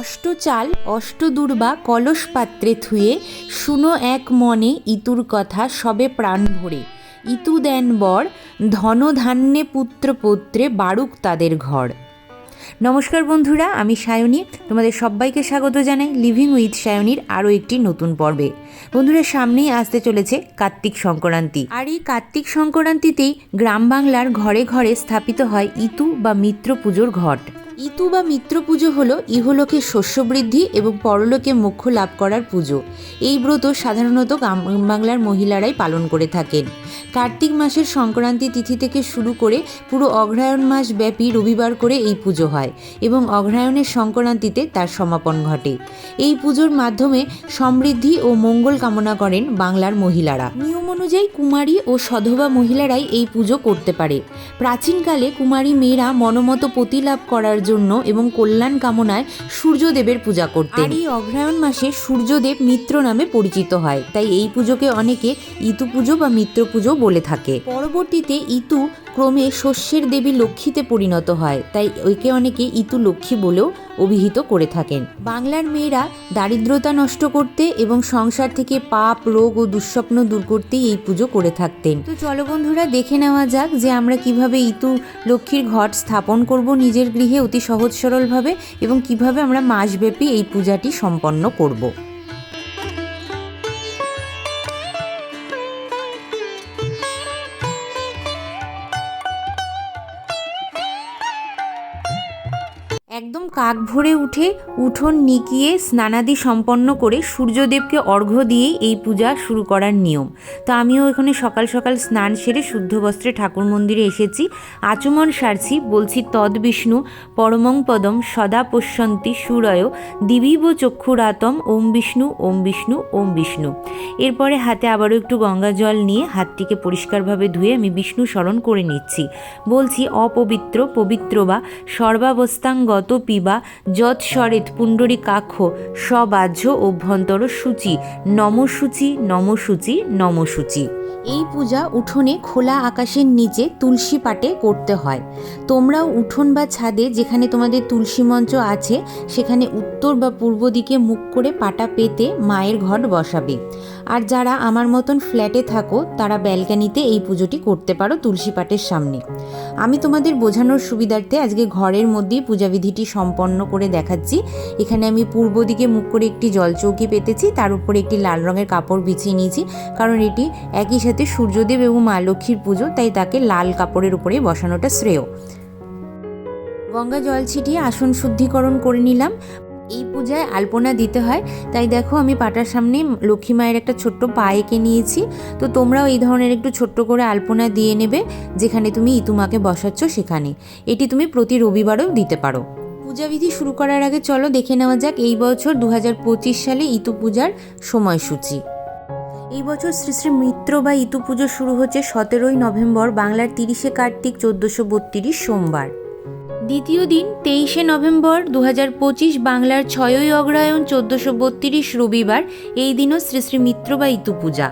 অষ্টচাল, অষ্টদূর্বা কলস পাত্রে থুয়ে শুনো এক মনে ইতুর কথা সবে প্রাণ ভরে। ইতু দেন বর ধন ধান্যে পুত্র পুত্রে বাড়ুক তাদের ঘর। নমস্কার বন্ধুরা, আমি সায়নী। তোমাদের সবাইকে স্বাগত জানাই লিভিং উইথ সায়নীর আরও একটি নতুন পর্বে। বন্ধুরা, সামনেই আসতে চলেছে কার্তিক সংক্রান্তি। আর এই কার্তিক সংক্রান্তিতেই গ্রাম বাংলার ঘরে ঘরে স্থাপিত হয় ইতু বা মিত্র পুজোর ঘট। ইতু বা মিত্র পুজো হলো ইহলোকে শস্য বৃদ্ধি এবং পরলোকে মোক্ষ লাভ করার পুজো। এই ব্রত সাধারণত বাংলার মহিলারাই পালন করে থাকেন। কার্তিক মাসের সংক্রান্তি তিথি থেকে শুরু করে পুরো অগ্রহায়ণ মাস ব্যাপী রবিবার করে এই পুজো হয় এবং অগ্রহায়ণের সংক্রান্তিতে তার সমাপন ঘটে। এই পুজোর মাধ্যমে সমৃদ্ধি ও মঙ্গল কামনা করেন বাংলার মহিলারা। নিয়ম অনুযায়ী কুমারী ও সধবা মহিলারাই এই পুজো করতে পারে। প্রাচীনকালে কুমারী মেয়েরা মনোমত পতি লাভ করার জন্য এবং কল্যাণ কামনায় সূর্যদেবের পূজা করতেন। এই অগ্রহায়ণ মাসে সূর্যদেব মিত্র নামে পরিচিত হয়। তাই এই পুজোকে অনেকে ইতু পুজো বা মিত্র পুজো বলে থাকে। পরবর্তীতে ইতু ক্রমে শস্যের দেবী লক্ষ্মীতে পরিণত হয়, তাই একে অনেকে ইতু লক্ষ্মী বলেও অভিহিত করে থাকেন। বাংলার মেয়েরা দারিদ্রতা নষ্ট করতে এবং সংসার থেকে পাপ, রোগ ও দুঃস্বপ্ন দূর করতেই এই পুজো করে থাকতেন। তো চলো বন্ধুরা, দেখে নেওয়া যাক যে আমরা কীভাবে ইতু লক্ষ্মীর ঘট স্থাপন করব নিজের গৃহে অতি সহজ সরলভাবে এবং কীভাবে আমরা মাসব্যাপী এই পূজাটি সম্পন্ন করব। কাক ভরে উঠে উঠোন নিকিয়ে স্নানাদি সম্পন্ন করে সূর্যদেবকে অর্ঘ্য দিয়েই এই পূজা শুরু করার নিয়ম। তো আমিও এখানে সকাল সকাল স্নান সেরে শুদ্ধ বস্ত্রে ঠাকুর মন্দিরে এসেছি। আচমন সারছি, বলছি, তদ বিষ্ণু, পরমং পদম, সদা পশ্যন্তি সুরয়, দিবিব চক্ষুরাতম, ওম বিষ্ণু ওম বিষ্ণু ওম বিষ্ণু। এরপরে হাতে আবারও একটু গঙ্গা জল নিয়ে হাতটিকে পরিষ্কারভাবে ধুয়ে আমি বিষ্ণু স্মরণ করে নিচ্ছি। বলছি, অপবিত্র, পবিত্র বা সর্বাবস্থাঙ্গত পিবা স্বরেত পুণ্ডরী কাক্ষ সবাহ্য অভ্যন্তর সূচি, নমসূচি নমসূচি নমসূচি। এই পূজা উঠোনে খোলা আকাশের নিচে তুলসী পাটে করতে হয়। তোমরাও উঠোন বা ছাদে যেখানে তোমাদের তুলসী মঞ্চ আছে, সেখানে উত্তর বা পূর্ব দিকে মুখ করে পাটা পেতে মায়ের ঘট বসাবে। আর যারা আমার মতন ফ্ল্যাটে থাকো, তারা ব্যালকানিতে এই পুজোটি করতে পারো তুলসী পাটের সামনে। আমি তোমাদের বোঝানোর সুবিধার্থে আজকে ঘরের মধ্যেই পূজাবিধিটি সম্পন্ন করে দেখাচ্ছি। এখানে আমি পূর্ব দিকে মুখ করে একটি জলচৌকি পেতেছি, তার উপরে একটি লাল রঙের কাপড় বিছিয়ে নিয়েছি, কারণ এটি একই সাথে সূর্যদেব এবং মা লক্ষ্মীর পুজো, তাই তাকে লাল কাপড়ের উপরে বসানোটা শ্রেয়। গঙ্গা জল ছিটিয়ে আসন শুদ্ধিকরণ করে নিলাম। এই পূজায় আলপনা দিতে হয়। তাই দেখো আমি পাটার সামনে লক্ষ্মী মায়ের একটা ছোট্ট পা এঁকে নিয়েছি। তো তোমরাও এই ধরনের একটু ছোট্ট করে আলপনা দিয়ে নেবে, যেখানে তুমি ইতুমাকে বসাচ্ছ সেখানে। এটি তুমি প্রতি রবিবারও দিতে পারো। পূজাবিধি শুরু করার আগে চলো দেখে নেওয়া যাক এই বছর দু হাজার পঁচিশ সালে ইতু পূজার সময়সূচি। এই বছর শ্রী শ্রী মিত্র বা ইতু পুজো শুরু হচ্ছে সতেরোই নভেম্বর, বাংলার তিরিশে কার্তিক, চোদ্দোশো বত্রিশ সোমবার। দ্বিতীয় দিন তেইশে নভেম্বর দু পঁচিশ বাংলার ছয়ই অগ্রহায়ণ চোদ্দোশো বত্রিশ রবিবার এই দিনও শ্রী শ্রী মিত্র বা ইতু পূজা।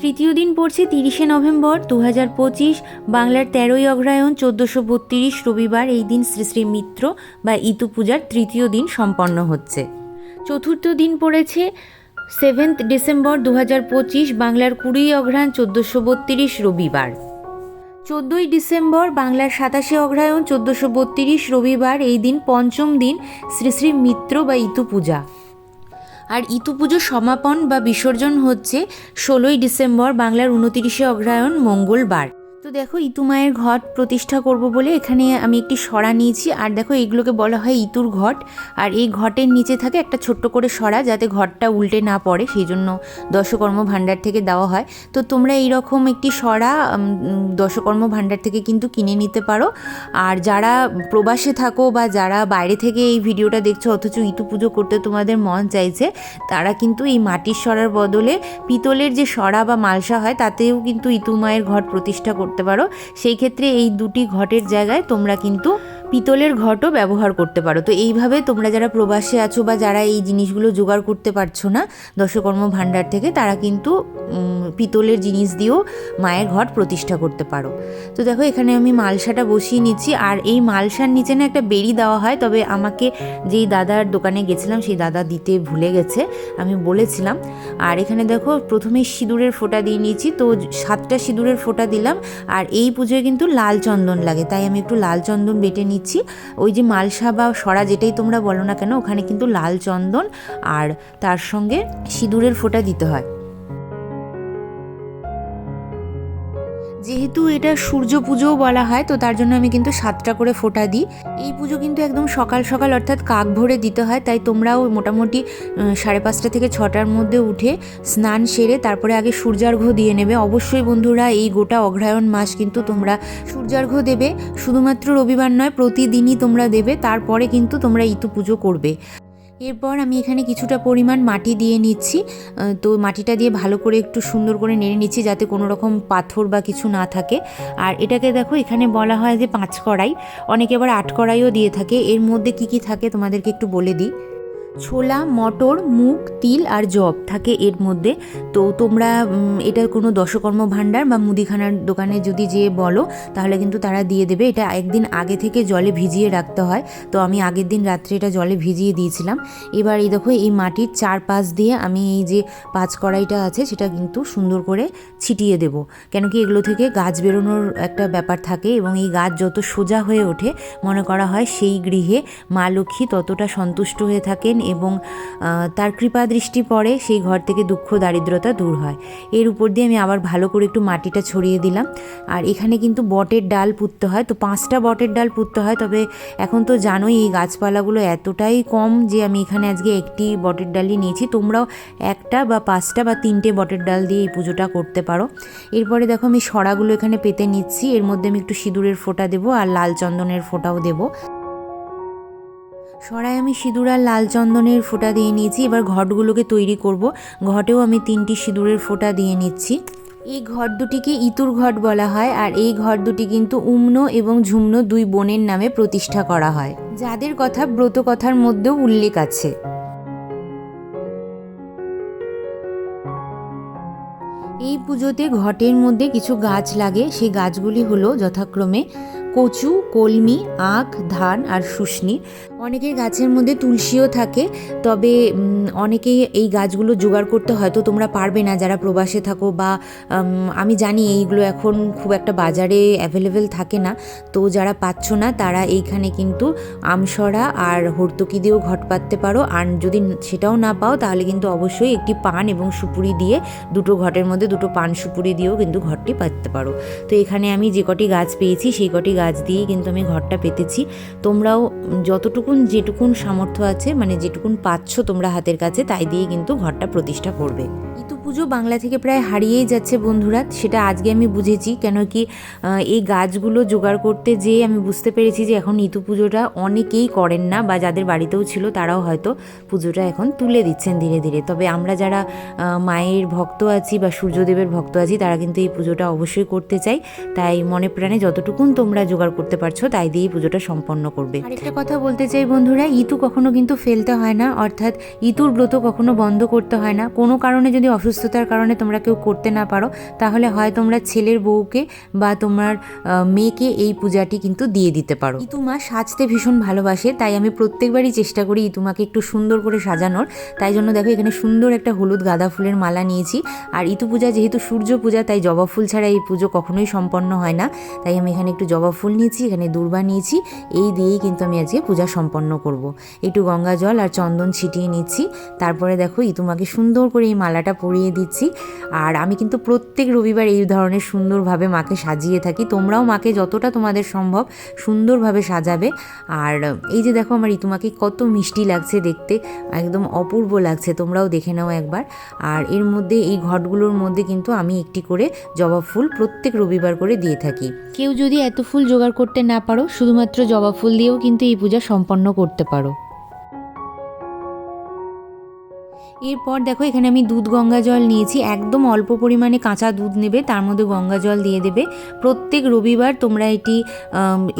তৃতীয় দিন পড়ছে তিরিশে নভেম্বর দু পঁচিশ বাংলার তেরোই অগ্রহায়ণ চোদ্দোশো বত্রিশ রবিবার এই দিন শ্রী শ্রী মিত্র বা ইতু পূজার তৃতীয় দিন সম্পন্ন হচ্ছে। চতুর্থ দিন পড়েছে সেভেন্থ ডিসেম্বর দু হাজার পঁচিশ বাংলার কুড়ি অগ্রহায়ণ চোদ্দোশো বত্রিশ রবিবার। চোদ্দোই ডিসেম্বর বাংলার সাতাশে অগ্রহায়ণ চোদ্দোশো বত্রিশ রবিবার এই দিন পঞ্চম দিন শ্রী শ্রী মিত্র বা ইতু পূজা। আর ইতু পুজো সমাপন বা বিসর্জন হচ্ছে ষোলোই ডিসেম্বর বাংলার উনতিরিশে অগ্রহায়ণ মঙ্গলবার। দেখো ইতু মায়ের ঘট প্রতিষ্ঠা করব বলে এখানে আমি একটি সরা নিয়েছি। আর দেখো এগুলোকে বলা হয় ইতুর ঘট। আর এই ঘটের নিচে থাকে একটা ছোট্ট করে সরা যাতে ঘরটা উল্টে না পড়ে সেই জন্য দশকর্ম ভাণ্ডার থেকে দেওয়া হয়। তো তোমরা এইরকম একটি সরা দশকর্ম ভাণ্ডার থেকে কিন্তু কিনে নিতে পারো। আর যারা প্রবাসে থাকো বা যারা বাইরে থেকে এই ভিডিওটা দেখছ, অথচ ইতু পুজো করতে তোমাদের মন চাইছে, তারা কিন্তু এই মাটির সরার বদলে পিতলের যে সরা বা মালসা হয়, তাতেও কিন্তু ইতু মায়ের ঘট প্রতিষ্ঠা করতে পারো। সেই ক্ষেত্রে এই দুটি ঘটের জায়গায় তোমরা কিন্তু পিতলের ঘটও ব্যবহার করতে পারো। তো এইভাবে তোমরা যারা প্রবাসে আছো বা যারা এই জিনিসগুলো জোগাড় করতে পারছ না, দশকর্ম ভাণ্ডার থেকে, তারা কিন্তু পিতলের জিনিস দিয়েও মায়ের ঘট প্রতিষ্ঠা করতে পারো। তো দেখো, এখানে আমি মালসাটা বসিয়ে নিচ্ছি। আর এই মালসার নিচে না একটা বেরি দেওয়া হয়, তবে আমাকে যেই দাদার দোকানে গেছিলাম, সেই দাদা দিতে ভুলে গেছে, আমি বলেছিলাম। আর এখানে দেখো, প্রথমে সিঁদুরের ফোঁটা দিয়ে নিয়েছি। তো সাতটা সিঁদুরের ফোঁটা দিলাম। আর এই পুজোয় কিন্তু লাল চন্দন লাগে, তাই আমি একটু লাল চন্দন বেটে নিচ্ছি। ওই যে মালসা বা সরা যেটাই তোমরা বলো না কেন, ওখানে কিন্তু লাল চন্দন আর তার সঙ্গে সিঁদুরের ফোঁটা দিতে হয়। যেহেতু এটা সূর্য পুজোও বলা হয়, তো তার জন্য আমি কিন্তু সাতটা করে ফোঁটা দিই। এই পুজো কিন্তু একদম সকাল সকাল অর্থাৎ কাক ভরে দিতে হয়, তাই তোমরাও মোটামুটি সাড়ে পাঁচটা থেকে ছটার মধ্যে উঠে স্নান সেরে তারপরে আগে সূর্যার্ঘ্য দিয়ে নেবে। অবশ্যই বন্ধুরা, এই গোটা অগ্রহায়ণ মাস কিন্তু তোমরা সূর্যার্ঘ্য দেবে। শুধুমাত্র রবিবার নয়, প্রতিদিনই তোমরা দেবে, তারপরে কিন্তু তোমরা ইতু পুজো করবে। এরপর আমি এখানে কিছুটা পরিমাণ মাটি দিয়ে নিচ্ছি। তো মাটিটা দিয়ে ভালো করে একটু সুন্দর করে নেড়ে নিচ্ছি যাতে কোনো রকম পাথর বা কিছু না থাকে। আর এটাকে দেখো, এখানে বলা হয় যে পাঁচ কড়াই। অনেকে আবার আট কড়াইও দিয়ে থাকে। এর মধ্যে কি কি থাকে তোমাদেরকে একটু বলে দিই। ছোলা, মটর, মুগ, তিল আর জব থাকে এর মধ্যে। তো তোমরা এটা কোনো দশকর্ম ভাণ্ডার বা মুদিখানার দোকানে যদি যেয়ে বলো, তাহলে কিন্তু তারা দিয়ে দেবে। এটা একদিন আগে থেকে জলে ভিজিয়ে রাখতে হয়। তো আমি আগের দিন রাত্রে এটা জলে ভিজিয়ে দিয়েছিলাম। এবার এই দেখো, এই মাটির চার পাশ দিয়ে আমি এই যে পাঁচ কড়াইটা আছে, সেটা কিন্তু সুন্দর করে ছিটিয়ে দেব। কেন কি এগুলো থেকে গাছ বেরোনোর একটা ব্যাপার থাকে এবং এই গাছ যত সোজা হয়ে ওঠে, মনে করা হয় সেই গৃহে মা লক্ষ্মী ততটা সন্তুষ্ট হয়ে থাকেন এবং তার কৃপা দৃষ্টি পড়ে সেই ঘর থেকে দুঃখ দারিদ্রতা দূর হয়। এর উপর দিয়ে আমি আবার ভালো করে একটু মাটিটা ছড়িয়ে দিলাম। আর এখানে কিন্তু বটের ডাল পুঁততে হয়। তো পাঁচটা বটের ডাল পুঁততে হয়। তবে এখন তো জানোই এই গাছপালাগুলো এতটাই কম যে আমি এখানে আজকে একটি বটের ডালই নিয়েছি। তোমরাও একটা বা পাঁচটা বা তিনটে বটের ডাল দিয়ে এই পুজোটা করতে পারো। এরপরে দেখো আমি সরাগুলো এখানে পেতে নিচ্ছি। এর মধ্যে আমি একটু সিঁদুরের ফোঁটা দেবো আর লাল চন্দনের ফোঁটাও দেবো। সরাই আমি সিঁদুর আর লাল চন্দনের ফোঁটা দিয়ে নিয়েছি। এবার ঘটগুলোকে তৈরি করব। ঘটেও আমি তিনটি সিঁদুরের ফোঁটা দিয়ে নিচ্ছি। এই ঘট দুটিকে ইতুর ঘট বলা হয় আর এই ঘট দুটি কিন্তু উম্ন এবং ঝুমনো দুই বোনের নামে প্রতিষ্ঠা করা হয়। যাদের কথা ব্রত কথার মধ্যেও উল্লেখ আছে। এই পুজোতে ঘটের মধ্যে কিছু গাছ লাগে। সেই গাছগুলি হলো যথাক্রমে কচু, কলমি, আখ, ধান আর শুশনি। অনেকের গাছের মধ্যে তুলসীও থাকে, তবে অনেকেই এই গাছগুলো জোগাড় করতে হয়তো তোমরা পারবে না যারা প্রবাসে থাকো বা আমি জানি এইগুলো এখন খুব একটা বাজারে অ্যাভেলেবেল থাকে না। তো যারা পাচ্ছ না, তারা এইখানে কিন্তু আমসরা আর হর্তকি দিয়েও ঘট পাততে পারো। আর যদি সেটাও না পাও, তাহলে কিন্তু অবশ্যই একটি পান এবং সুপুরি দিয়ে দুটো ঘটের মধ্যে দুটো পান সুপুরি দিয়েও কিন্তু ঘরটি পাততে পারো। তো এখানে আমি যে কটি গাছ পেয়েছি, সেই কটি গাছ দিয়েই কিন্তু আমি ঘরটা পেতেছি। তোমরাও যতটুকুন যেটুকুন সামর্থ্য আছে মানে যেটুকুন পাচ্ছ তোমরা হাতের কাছে, তাই দিয়ে কিন্তু ঘরটা প্রতিষ্ঠা করবে। পুজো বাংলা থেকে প্রায় হারিয়েই যাচ্ছে বন্ধুরা, সেটা আজকে আমি বুঝেছি। কেন কি এই গাছগুলো জোগাড় করতে যেয়ে আমি বুঝতে পেরেছি যে এখন ইতু পুজোটা অনেকেই করেন না, বা যাদের বাড়িতেও ছিল তারাও হয়তো পুজোটা এখন তুলে দিচ্ছেন ধীরে ধীরে। তবে আমরা যারা মায়ের ভক্ত আছি বা সূর্যদেবের ভক্ত আছি, তারা কিন্তু এই পুজোটা অবশ্যই করতে চাই। তাই মনে প্রাণে যতটুকুন তোমরা জোগাড় করতে পারছ, তাই দিয়েই পুজোটা সম্পন্ন করবে। আরেকটা কথা বলতে চাই বন্ধুরা ইতু কখনো কিন্তু ফেলতে হয় না, অর্থাৎ ইতুর ব্রত কখনো বন্ধ করতে হয় না। কোনো কারণে যদি অসুস্থতার কারণে তোমরা কেউ করতে না পারো, তাহলে হয় তোমরা ছেলের বউকে বা তোমার মেয়েকে এই পূজাটি কিন্তু দিয়ে দিতে পারো। ইতুমা সাজতে ভীষণ ভালোবাসে, তাই আমি প্রত্যেকবারই চেষ্টা করি ইতুমাকে একটু সুন্দর করে সাজানোর। তাই জন্য দেখো এখানে সুন্দর একটা হলুদ গাঁদা ফুলের মালা নিয়েছি। আর ইতু পূজা যেহেতু সূর্য পূজা, তাই জবা ফুল ছাড়া এই পুজো কখনোই সম্পন্ন হয় না। তাই আমি এখানে একটু জবা ফুল নিয়েছি, এখানে দূর্বা নিয়েছি, এই দিয়েই কিন্তু আমি আজকে পূজা সম্পন্ন করব। একটু গঙ্গা জল আর চন্দন ছিটিয়ে নিচ্ছি। তারপরে দেখো ইতুমাকে সুন্দর করে এই মালাটা পরিয়ে দিচ্ছি। আর আমি কিন্তু প্রত্যেক রবিবার এই ধরনের সুন্দরভাবে মাকে সাজিয়ে থাকি। তোমরাও মাকে যতটা তোমাদের সম্ভব সুন্দরভাবে সাজাবে। আর এই যে দেখো আমার ঋতুমাকে কত মিষ্টি লাগছে দেখতে, একদম অপূর্ব লাগছে। তোমরাও দেখে নাও একবার। আর এর মধ্যে, এই ঘটগুলোর মধ্যে কিন্তু আমি একটি করে জবা ফুল প্রত্যেক রবিবার করে দিয়ে থাকি। কেউ যদি এত ফুল জোগাড় করতে না পারো, শুধুমাত্র জবা ফুল দিয়েও কিন্তু এই পূজা সম্পন্ন করতে পারো। এরপর দেখো, এখানে আমি দুধ গঙ্গা জল নিয়েছি। একদম অল্প পরিমাণে কাঁচা দুধ নেবে, তার মধ্যে গঙ্গা জল দিয়ে দেবে। প্রত্যেক রবিবার তোমরা এটি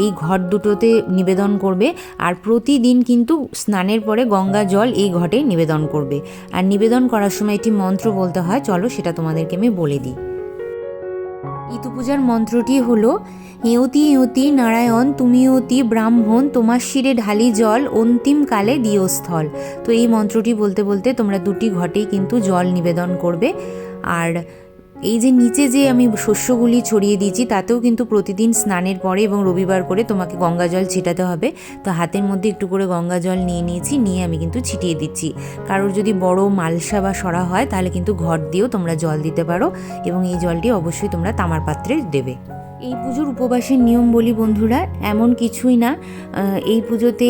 এই ঘট দুটোতে নিবেদন করবে। আর প্রতিদিন কিন্তু স্নানের পরে গঙ্গা জল এই ঘটে নিবেদন করবে। আর নিবেদন করার সময় একটি মন্ত্র বলতে হয়, চলো সেটা তোমাদেরকে আমি বলে দিই। ইতু পূজার মন্ত্রটি হলো হেঁয়তি হেঁয়তি নারায়ণ, তুমি অতি ব্রাহ্মণ, তোমার শিরে ঢালি জল, অন্তিম কালে দিয়স্থল। তো এই মন্ত্রটি বলতে বলতে তোমরা দুটি ঘটেই কিন্তু জল নিবেদন করবে। আর এই যে নিচে যে আমি শস্যগুলি ছড়িয়ে দিয়েছি, তাতেও কিন্তু প্রতিদিন স্নানের পরে এবং রবিবার করে তোমাকে গঙ্গা জল ছিটাতে হবে। তো হাতের মধ্যে একটু করে গঙ্গা জল নিয়ে নিয়েছি, নিয়ে আমি কিন্তু ছিটিয়ে দিচ্ছি। কারোর যদি বড় মালসা বা সরা হয়, তাহলে কিন্তু ঘর দিয়েও তোমরা জল দিতে পারো এবং এই জলটি অবশ্যই তোমরা তামার পাত্রে দেবে। এই পুজোর উপবাসের নিয়ম বলি বন্ধুরা, এমন কিছুই না। এই পুজোতে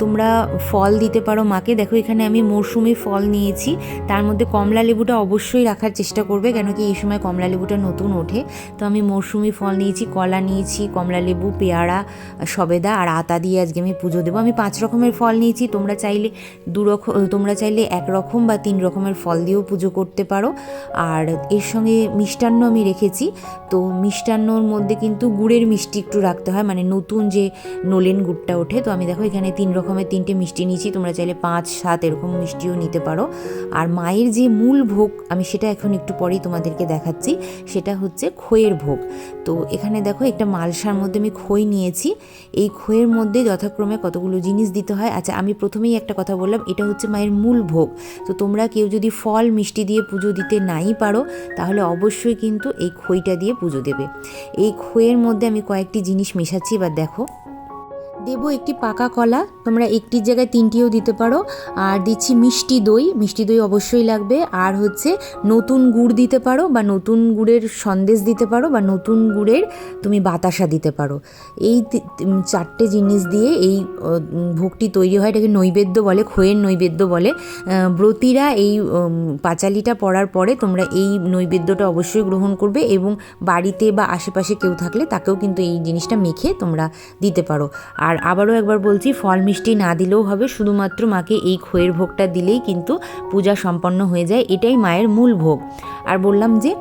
তোমরা ফল দিতে পারো মাকে। দেখো, এখানে আমি মরশুমি ফল নিয়েছি। তার মধ্যে কমলা লেবুটা অবশ্যই রাখার চেষ্টা করবে কেন কি এই সময় কমলা লেবুটা নতুন ওঠে। তো আমি মরশুমি ফল নিয়েছি, কলা নিয়েছি, কমলা লেবু, পেয়ারা, সবেদা আর আতা দিয়ে আজকে আমি পুজো দেবো। আমি পাঁচ রকমের ফল নিয়েছি, তোমরা চাইলে দু রকম তোমরা চাইলে এক রকম বা তিন রকমের ফল দিয়েও পুজো করতে পারো। আর এর সঙ্গে মিষ্টান্ন আমি রেখেছি। তো মিষ্টান্নর মধ্যে কিন্তু গুড়ের মিষ্টি একটু রাখতে হয়। মানে নতুন যে নলেন গুড়টা ওঠে, তো আমি দেখো এখানে তিন রকমের তিনটে মিষ্টি নিয়েছি। তোমরা চাইলে পাঁচ, সাত এরকম মিষ্টিও নিতে পারো। আর মায়ের যে মূল ভোগ, আমি সেটা এখন একটু পরেই তোমাদেরকে দেখাচ্ছি। সেটা হচ্ছে খোয়ের ভোগ। তো এখানে দেখো একটা মালসার মধ্যে আমি খই নিয়েছি। এই খইয়ের মধ্যে যথাক্রমে কতগুলো জিনিস দিতে হয়। আচ্ছা আমি প্রথমেই একটা কথা বললাম, এটা হচ্ছে মায়ের মূল ভোগ। তো তোমরা কেউ যদি ফল, মিষ্টি দিয়ে পুজো দিতে নাই পারো, তাহলে অবশ্যই কিন্তু এই খইটা দিয়ে পুজো দেবে। এই খইয়ের মধ্যে আমি কয়েকটি জিনিস মেশাচ্ছি, এবার দেখো। দেবো একটি পাকা কলা। তোমরা একটির জায়গায় তিনটিও দিতে পারো। আর দিচ্ছি মিষ্টি দই। মিষ্টি দই অবশ্যই লাগবে। আর হচ্ছে নতুন গুড় দিতে পারো বা নতুন গুড়ের সন্দেশ দিতে পারো বা নতুন গুড়ের তুমি বাতাসা দিতে পারো। এই চারটে জিনিস দিয়ে এই ভোগটি তৈরি হয়, এটাকে নৈবেদ্য বলে, খোয়ের নৈবেদ্য বলে। ব্রতীরা এই পাঁচালিটা পড়ার পরে তোমরা এই নৈবেদ্যটা অবশ্যই গ্রহণ করবে এবং বাড়িতে বা আশেপাশে কেউ থাকলে তাকেও কিন্তু এই জিনিসটা মেখে তোমরা দিতে পারো। আর আবারও একবার বলছি, ফল মিষ্টি না দিলেও হবে, শুধুমাত্র মাকে এই খইয়ের ভোগটা দিলেই কিন্তু পূজা সম্পন্ন হয়ে যায়, এটাই মায়ের মূল ভোগ। আর বললাম যে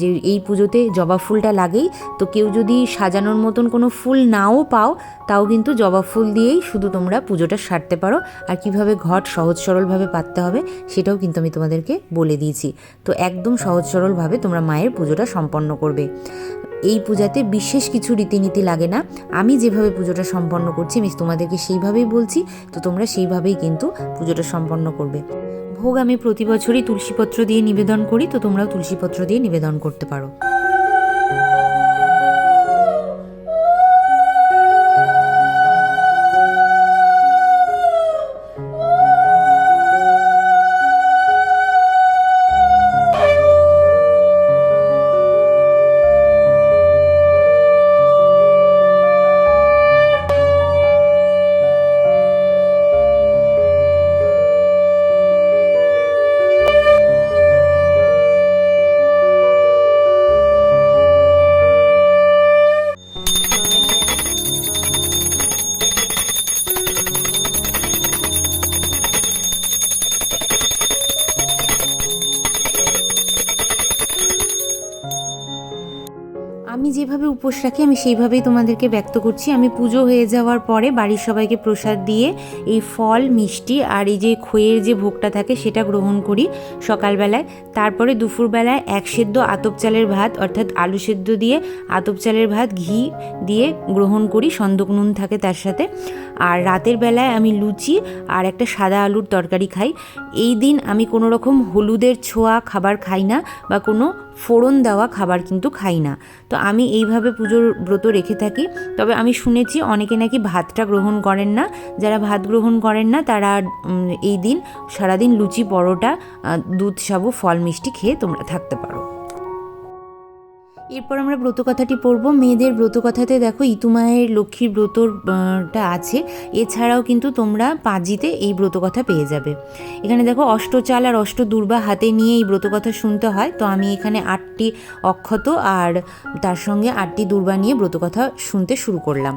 যে এই পুজোতে জবা ফুলটা লাগেই, তো কেউ যদি সাজানোর মতন কোনো ফুল নাও পাও, তাও কিন্তু জবা ফুল দিয়েই শুধু তোমরা পুজোটা সারতে পারো। আর কীভাবে ঘট সহজ সরলভাবে পাততে হবে, সেটাও কিন্তু আমি তোমাদেরকে বলে দিয়েছি। তো একদম সহজ সরলভাবে তোমরা মায়ের পুজোটা সম্পন্ন করবে। এই পূজাতে বিশেষ কিছু রীতিনীতি লাগে না। আমি যেভাবে পুজোটা সম্পন্ন করছি, আমি তোমাদেরকে সেইভাবেই বলছি, তো তোমরা সেইভাবেই কিন্তু পুজোটা সম্পন্ন করবে। ভোগ আমি প্রতি বছরই তুলসীপত্র দিয়ে নিবেদন করি, তো তোমরাও তুলসীপত্র দিয়ে নিবেদন করতে পারো। উপোস রাখি আমি সেইভাবেই তোমাদেরকে ব্যক্ত করছি। আমি পুজো হয়ে যাওয়ার পরে বাড়ির সবাইকে প্রসাদ দিয়ে এই ফল, মিষ্টি আর এই যে খইয়ের যে ভোগটা থাকে সেটা গ্রহণ করি সকালবেলায়। তারপরে দুপুরবেলায় এক সেদ্ধ আতপ চালের ভাত, অর্থাৎ আলু সেদ্ধ দিয়ে আতপ চালের ভাত, ঘি দিয়ে গ্রহণ করি, সন্দক নুন থাকে তার সাথে। আর রাতের বেলায় আমি লুচি আর একটা সাদা আলুর তরকারি খাই। এই দিন আমি কোনো রকম হলুদের ছোঁয়া খাবার খাই না বা কোনো ফোড়ন দেওয়া খাবার কিন্তু খাই না। তো আমি এইভাবে পুজোর ব্রত রেখে থাকি। তবে আমি শুনেছি অনেকে নাকি ভাতটা গ্রহণ করেন না। যারা ভাত গ্রহণ করেন না, তারা এই দিন সারাদিন লুচি, পরোটা দুধ, সাবু, ফল, মিষ্টি খেয়ে তোমরা থাকতে পারো। এরপর আমরা ব্রত কথাটি পড়ব। মেয়েদের ব্রত কথাতে দেখো ইতুমায়ের লক্ষ্মীর ব্রতটা আছে। এছাড়াও কিন্তু তোমরা পাঁজিতে এই ব্রত কথা পেয়ে যাবে। এখানে দেখো, অষ্টচাল আর অষ্ট দুর্বা হাতে নিয়ে এই ব্রত কথা শুনতে হয়। তো আমি এখানে আটটি অক্ষত আর তার সঙ্গে আটটি দুর্বা নিয়ে ব্রত কথা শুনতে শুরু করলাম।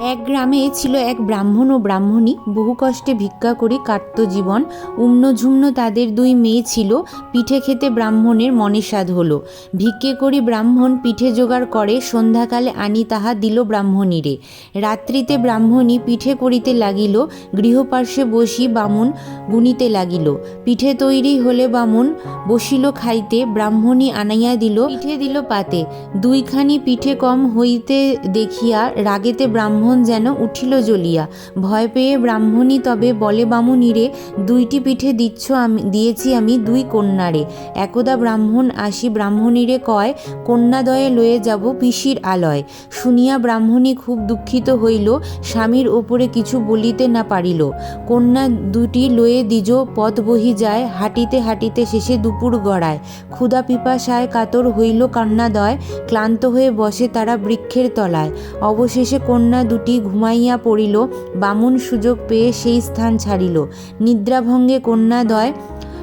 এক গ্রামে ছিল এক ব্রাহ্মণ ও ব্রাহ্মণী। বহু কষ্টে ভিক্ষা করে কাটত জীবন। উম্নঝুম্ন তাদের দুই মেয়ে ছিল। পিঠে খেতে ব্রাহ্মণের মনে স্বাদ হলো। ভিক্ষে করি ব্রাহ্মণ পিঠে জোগাড় করে, সন্ধ্যাকালে আনি তাহা দিল ব্রাহ্মণীরে। রাত্রিতে ব্রাহ্মণী পিঠে করিতে লাগিল, গৃহপার্শ্বে বসি বামুন গুনিতে লাগিল। পিঠে তৈরি হলে বামুন বসিল খাইতে, ব্রাহ্মণী আনাইয়া দিল, পিঠে দিল পাতে। দুইখানি পিঠে কম হইতে দেখিয়া রাগেতে ব্রাহ্মণ যেন উঠিল জ্বলিয়া। ভয় পেয়ে ব্রাহ্মণী তবে বলে বামুনিরে দুইটি পিঠে দিচ্ছ আমি, দিয়েছি আমি দুই কন্যারে একদা ব্রাহ্মণ আসি ব্রাহ্মণীরে কয়, কন্যাদয়ে লয়ে যাব পিসির আলয়। শুনিয়া ব্রাহ্মণী খুব দুঃখিত হইল, স্বামীর ওপরে কিছু বলিতে না পারিল। কন্যা দুটি লয়ে দ্বিজ পথ বহি যায়, হাঁটিতে হাঁটিতে শেষে দুপুর গড়ায়। ক্ষুদা পিপাসায় কাতর হইল কন্যাদয়, ক্লান্ত হয়ে বসে তারা বৃক্ষের তলায়। অবশেষে কন্যা দুটি ঘুমাইয়া পড়িল বামুন সুযোগ পেয়ে সেই স্থান ছাড়িল। নিদ্রাভঙ্গে কন্যাদয়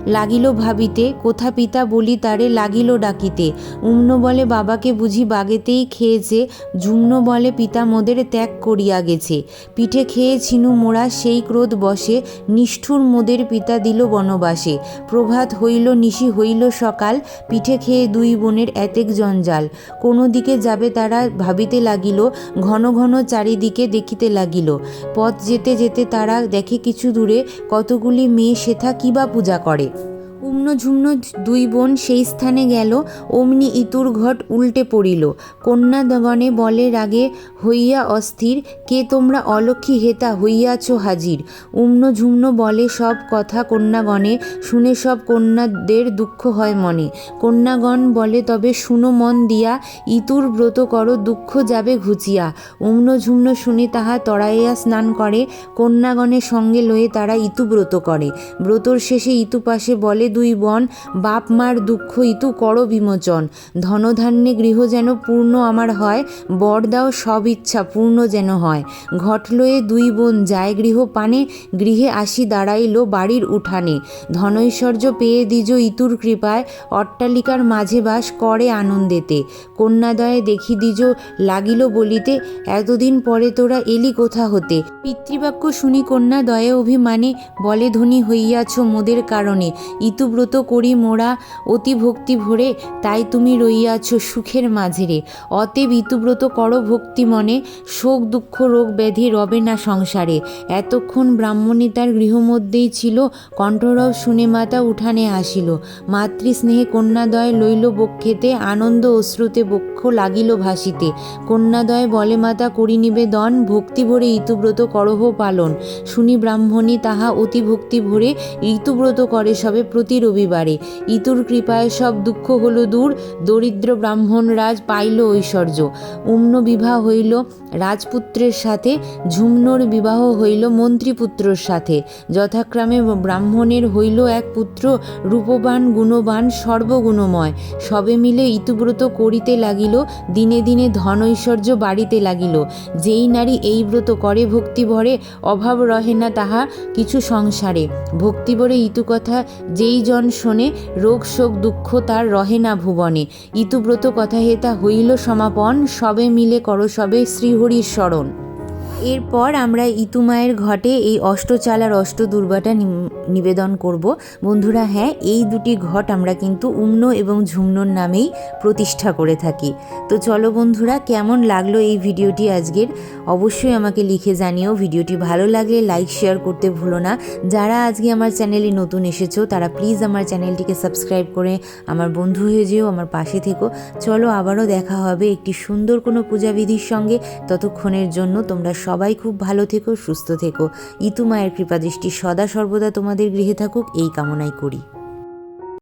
লাগিল ভাবিতে, কোথা পিতা বলি তারে লাগিল ডাকিতে। উম্ন বলে, বাবাকে বুঝি বাগেতেই খেয়েছে, ঝুম্ন বলে পিতা মোদের ত্যাগ করিয়া গেছে। পিঠে খেয়ে ছিনু মোড়া সেই ক্রোধ বসে, নিষ্ঠুর মোদের পিতা দিল বনবাসে। প্রভাত হইল, নিশি হইল সকাল, পিঠে খেয়ে দুই বোনের এতেক জঞ্জাল। কোনো দিকে যাবে তারা ভাবিতে লাগিল, ঘন ঘন চারিদিকে দেখিতে লাগিল। পথ যেতে যেতে তারা দেখে কিছু দূরে কতগুলি মেয়ে, সেথা কিবা পূজা করে? উম্ন ঝুম্ন দুই বোন সেই স্থানে গেল, অমনি ইতুর ঘট উল্টে পড়িল। কন্যাগণে বলে, রাগে হইয়া অস্থির, কে তোমরা অলক্ষী হেতা হইয়াছ হাজির? উম্ন ঝুম্ন বলে, সব কথা কন্যাগণে, শুনে সব কন্যাদের দুঃখ হয় মনে। কন্যাগণ বলে, তবে শুনো মন দিয়া, ইতুর ব্রত করো, দুঃখ যাবে ঘুচিয়া। উম্ন ঝুম্ন শুনে তাহা তড়াইয়া স্নান করে, কন্যাগণের সঙ্গে লয়ে তারা ইতু ব্রত করে। ব্রতর শেষে ইতু পাশে বলে দুই বন, বাপ মার দুঃখ ইতু কর বিমোচন। ধনধান্যে গৃহ যেন পূর্ণ আমার হয়, বর দাও সব ইচ্ছা পূর্ণ যেন হয়। ঘট লয়ে দুই বোন যায় গৃহ পানে, গৃহে আসি দাঁড়াইল বাড়ির উঠানে। ধনৈশ্বর্য পেয়ে দ্বিজ ইতুর কৃপায়, অট্টালিকার মাঝে বাস করে আনন্দেতে। কন্যাদয়ে দেখি দ্বিজ লাগিল বলিতে, এতদিন পরে তোরা এলি কোথা হতে? পিতৃবাক্য শুনি কন্যা দয়ে অভিমানে, বলে ধনী হইয়াছ মোদের কারণে। ইতুব্রত করি মোরা অতি ভক্তি ভরে, তাই তুমি রইয়াছ সুখের মাঝেরে। অতএব ইতুব্রত করো ভক্তি মনে, শোক, দুঃখ, রোগ, ব্যাধি রবে না সংসারে। এতক্ষণ ব্রাহ্মণী তার গৃহমধ্যেই ছিল, কণ্ঠরব শুনে মাতা উঠানে আসিল। মাতৃস্নেহে কন্যাদয় লইল বক্ষেতে, আনন্দ অশ্রুতে বক্ষ লাগিল ভাসিতে। কন্যাদয় বলে, মাতা, করি নিবেদন, ভক্তি ভরে ইতুব্রত করহ পালন। শুনি ব্রাহ্মণী তাহা অতি ভক্তি ভরে ঋতুব্রত করে সবে প্রতি রবিবারে। ইতুর কৃপায় সব দুঃখ হলো দূর, দরিদ্র ব্রাহ্মণ রাজ পাইল ঐশ্বর্য। উম্ন বিবাহ হইল রাজপুত্রের সাথে, ঝুমনোর বিবাহ হইল মন্ত্রীপুত্রর সাথে। যথাক্রমে ব্রাহ্মণের হইল এক পুত্র, রূপবান, গুণবান, সর্বগুণময়। সবে মিলে ইতুব্রত করিতে লাগিল, দিনে দিনে ধন ঐশ্বর্য বাড়িতে লাগিল। যেই নারী এই ব্রত করে, ভক্তি ভরে, অভাব রহে না তাহা কিছু সংসারে। ভক্তিভরে ইতু কথা যেই জন শোনে, রোগ, শোক, দুঃখ তার রহে না ভুবনে। ইতুব্রত কথা হেতা হইল সমাপন, সবে মিলে করো সবে শ্রীহরির স্মরণ। এরপর আমরা ইতুমায়ের ঘটে এই অষ্টচালার অষ্ট দুর্বাটা নিবেদন করব। বন্ধুরা হ্যাঁ এই দুটি ঘট আমরা কিন্তু উম্ন এবং ঝুমনোর নামেই প্রতিষ্ঠা করে থাকি। তো চলো বন্ধুরা, কেমন লাগল এই ভিডিওটি আজকের? অবশ্যই আমাকে লিখে জানিও। ভিডিওটি ভালো লাগলে লাইক, শেয়ার করতে ভুলো না। যারা আজকে আমার চ্যানেলে নতুন এসেছ, তারা প্লিজ আমার চ্যানেলটিকে সাবস্ক্রাইব করে আমার বন্ধু হয়ে যেও, আমার পাশে থেকো। চলো আবারও দেখা হবে একটি সুন্দর কোনো পূজাবিধির সঙ্গে। ততক্ষণের জন্য তোমরা সবাই খুব ভালো থেকো, সুস্থ থেকো। ইতু মায়ের কৃপাদৃষ্টি সদা সর্বদা তোমাদের গৃহে থাকুক, এই কামনাই করি।